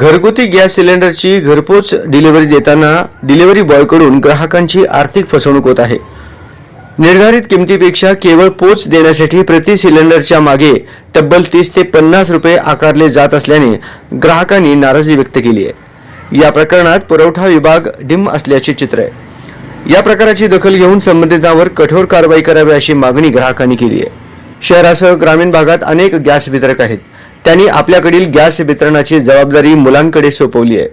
घरगुती गॅस सिलेंडरची घरपोच डिलिव्हरी देताना डिलिव्हरी बॉयकडून ग्राहकांची आर्थिक फसवणूक होत आहे. निर्धारित किमतीपेक्षा केवळ पोच देण्यासाठी प्रति सिलेंडरच्या मागे तब्बल तीस ते पन्नास रुपये आकारले जात असल्याने ग्राहकांनी नाराजी व्यक्त केली आहे. या प्रकरणात पुरवठा विभाग डिम असल्याचे चित्र आहे. या प्रकाराची दखल घेऊन संबंधितांवर कठोर कारवाई करावी अशी मागणी ग्राहकांनी केली आहे. शहरासह ग्रामीण भागात अनेक गॅस वितरक आहेत. त्यांनी आपल्याकडील गॅस वितरणाची जबाबदारी मुलांकडे सोपवली आहे.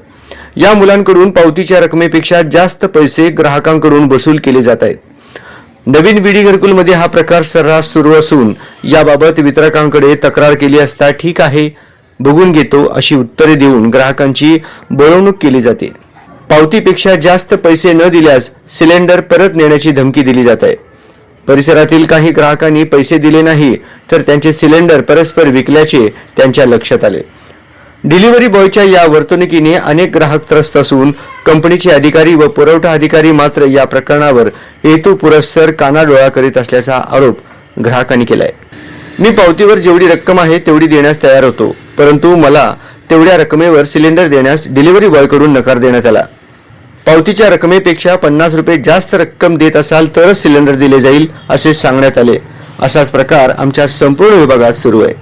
या मुलांकडून पावतीच्या रकमेपेक्षा जास्त पैसे ग्राहकांकडून वसूल केले जात आहेत. नवीन बीडी घरकुलमध्ये हा प्रकार सर्रास सुरू असून याबाबत वितरकांकडे तक्रार केली असता ठीक आहे बघून घेतो अशी उत्तरे देऊन ग्राहकांची बळवणूक केली जाते. पावतीपेक्षा जास्त पैसे न दिल्यास सिलेंडर परत नेण्याची धमकी दिली जात आहे. परिसरातील काही ग्राहकांनी पैसे दिले नाही तर त्यांचे सिलेंडर परस्पर विकल्याचे त्यांच्या लक्षात आले. डिलिव्हरी बॉयच्या या वर्तणुकीने अनेक ग्राहक त्रस्त असून कंपनीचे अधिकारी व पुरवठा अधिकारी मात्र या प्रकरणावर हेतू पुरस्सर कानाडोळा करीत असल्याचा आरोप ग्राहकांनी केलाय. मी पावतीवर जेवढी रक्कम आहे तेवढी देण्यास तयार होतो परंतु मला तेवढ्या रकमेवर सिलेंडर देण्यास डिलिव्हरी बॉयकडून नकार देण्यात आला. पावतीच्या रकमेपेक्षा पन्नास रुपये जास्त रक्कम देत असाल तरच सिलेंडर दिले जाईल असे सांगण्यात आले. असाच प्रकार आमच्या संपूर्ण विभागात सुरू आहे.